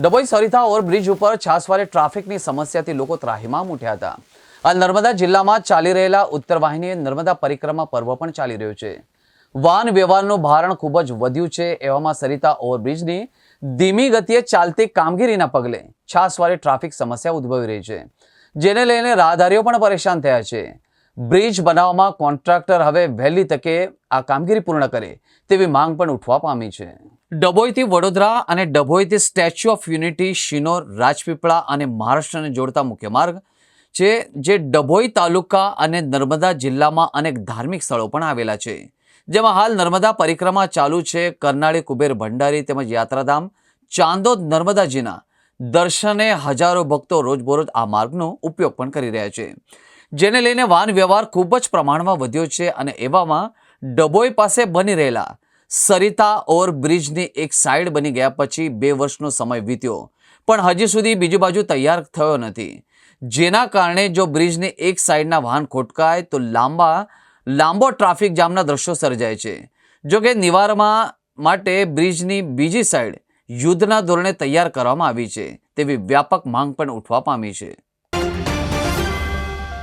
Dabhoi Sarita overbridge ઉપર છાસવારે ટ્રાફિકની સમસ્યાથી લોકો ત્રાહીમાં ઉઠ્યા હતા. હાલ નર્મદા જિલ્લામાં ચાલી રહેલા ઉત્તર વાહિની નર્મદા પરિક્રમા પર્વ પણ ચાલી રહ્યું છે. વાહન વ્યવહારનું ભારણ ખૂબ જ વધ્યું છે એવામાં સરિતા ઓવરબ્રિજની ધીમી ગતિએ ચાલતી કામગીરીના પગલે છાસવારે ટ્રાફિક સમસ્યા ઉદ્ભવી રહી છે, જેને લઈને રાહદારીઓ પણ પરેશાન થયા છે. બ્રિજ બનાવવામાં કોન્ટ્રાક્ટર હવે વહેલી તકે આ કામગીરી પૂર્ણ કરે તેવી માંગ પણ ઉઠવા પામી છે. ડભોઈથી વડોદરા અને ડભોઈથી Statue of Unity Shinor, Rajpipla અને મહારાષ્ટ્રને જોડતા મુખ્ય માર્ગ છે, જે ડભોઈ તાલુકા અને નર્મદા જિલ્લામાં અનેક ધાર્મિક સ્થળો પણ આવેલા છે. જેમાં હાલ નર્મદા પરિક્રમા ચાલુ છે, કરનાળી કુબેર ભંડારી તેમજ યાત્રાધામ, ચાંદોદ નર્મદાજીના દર્શને હજારો ભક્તો રોજબરોજ આ માર્ગનો ઉપયોગ પણ કરી રહ્યા છે. જેને લઈને વાહન વ્યવહાર ખૂબ જ પ્રમાણમાં વધ્યો છે અને એવામાં ડભોઈ પાસે બની રહેલા સરિતા ઓવરબ્રિજની એક સાઈડ બની ગયા પછી બે વર્ષનો સમય વીત્યો. પણ હજી સુધી બીજી બાજુ તૈયાર થયો નથી. જેના કારણે જો બ્રિજની એક સાઈડના વાહન ખોટકાય, તો લાંબા, લાંબો ટ્રાફિક જામના દ્રશ્યો સર્જાય છે. જો કે નિવારમાં માટે બ્રિજની બીજી સાઈડ યુદ્ધના ધોરણે તૈયાર કરવામાં આવી છે, તેવી વ્યાપક માંગ પણ ઉઠવા પામી છે.